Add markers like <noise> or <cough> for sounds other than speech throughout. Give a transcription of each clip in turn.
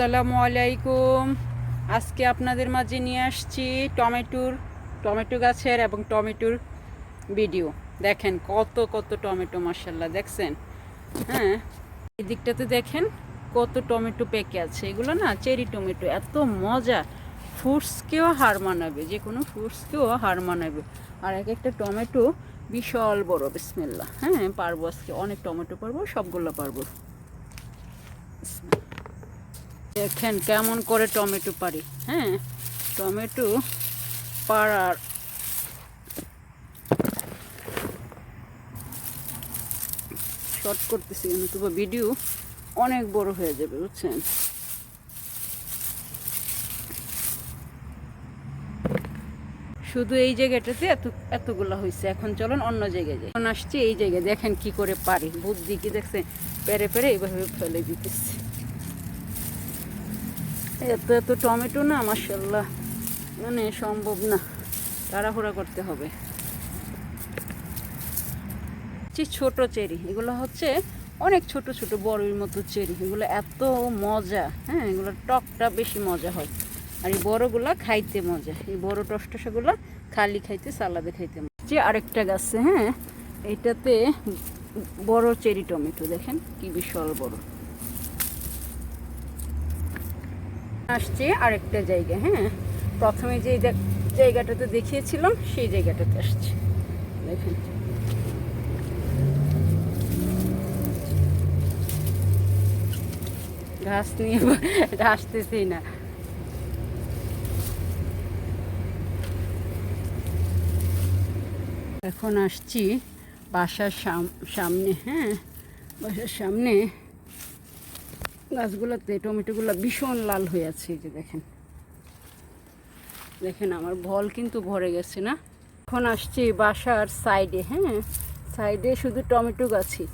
আসসালামু আলাইকুম। আজকে আপনাদের মাঝে নিয়ে আসছি টমেটোর, টমেটো গাছের এবং টমেটোর ভিডিও দেখেন কত কত টমেটো মার্শাল্লাহ দেখছেন? হ্যাঁ এই দিকটাতে দেখেন কত টমেটো পেকে আছে। এগুলো না চেরি টমেটো, এত মজা। ফ্রুটসকেও হার মানাবে যে কোনো ফ্রুটসকেও হার মানাবে। আর এক একটা টমেটো বিশাল বড় বিসমিল্লা হ্যাঁ পারব আজকে, অনেক টমেটো পারব, সবগুলো পারব। দেখেন কেমন করে টমেটো পারি হ্যাঁ? টমেটো পাড়ার শর্ট করতেছি, নতুবা ভিডিও অনেক বড় হয়ে যাবে, বুঝছেন? শুধু এই জায়গাটাতে এত, এতগুলো হয়েছে এখন চলুন অন্য জায়গায় যাই। এখন আসছি এই জায়গায়, দেখেন কি করে পারি। বুদ্ধি কি দেখছেন? পেরে পেরে এইভাবে ফেলে দিতেছি। এত এত টমেটো না মাসাল্লাহ মানে সম্ভব না। তাড়াহুড়া করতে হবে। ছোট চেরি, এগুলো হচ্ছে অনেক ছোট ছোট বড়ির মতো চেরি। এগুলো এত মজা হ্যাঁ এগুলো টকটা বেশি মজা হয়। আর এই বড়গুলা খাইতে মজা। এই বড় টসটসাগুলো খালি খাইতে, সালাদে খাইতে মজা। যে আরেকটা গাছে হ্যাঁ এটাতে বড় চেরি টমেটো, দেখেন কি বিশাল বড়। আসছে আরেকটা জায়গা হ্যাঁ? প্রথমে যে জায়গাটাতে দেখিয়েছিলাম, সেই জায়গাটাতে আসছে। দেখেন। ঘাস নিয়ে আসতেছি না। এখন আসছি বাসার সাম- সামনে হ্যাঁ? বাসার সামনে গাছগুলোতে টমেটোগুলো ভীষণ লাল হয়ে আছে, এই যে দেখেন। দেখেন আমার ভল কিন্তু ভরে গেছে না? এখন আসছি বাসার সাইডে হ্যাঁ? সাইডে শুধু টমেটো গাছই।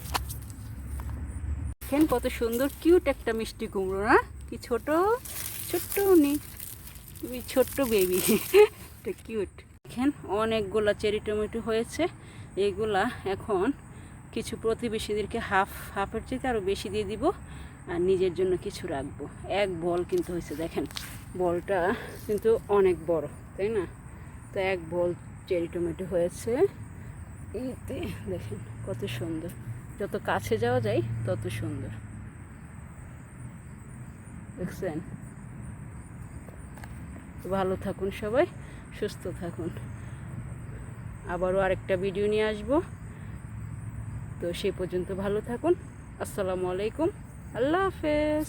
দেখেন কত সুন্দর কিউট একটা মিষ্টি কুমড়ো, না? কি ছোট? ছোট্ট উনি। তুমি ছোট্ট বেবি <laughs> কিউট দেখেন অনেকগুলা চেরি টমেটো হয়েছে। এইগুলা এখন কিছু প্রতিবেশীদেরকে হাফ হাফের চেয়ে আরও বেশি দিয়ে দিব আর নিজের জন্য কিছু রাখব। এক বল কিন্তু হয়েছে, দেখেন, বলটা কিন্তু অনেক বড়, তাই না? তো এক বল চেরি টমেটো হয়েছে। এইতে দেখেন কত সুন্দর, যত কাছে যাওয়া যায় তত সুন্দর। দেখছেন? ভালো থাকুন সবাই, সুস্থ থাকুন। আবারও আরেকটা ভিডিও নিয়ে আসব। তো সেই পর্যন্ত ভালো থাকুন। আসসালামু আলাইকুম। আল্লাহ হাফেজ।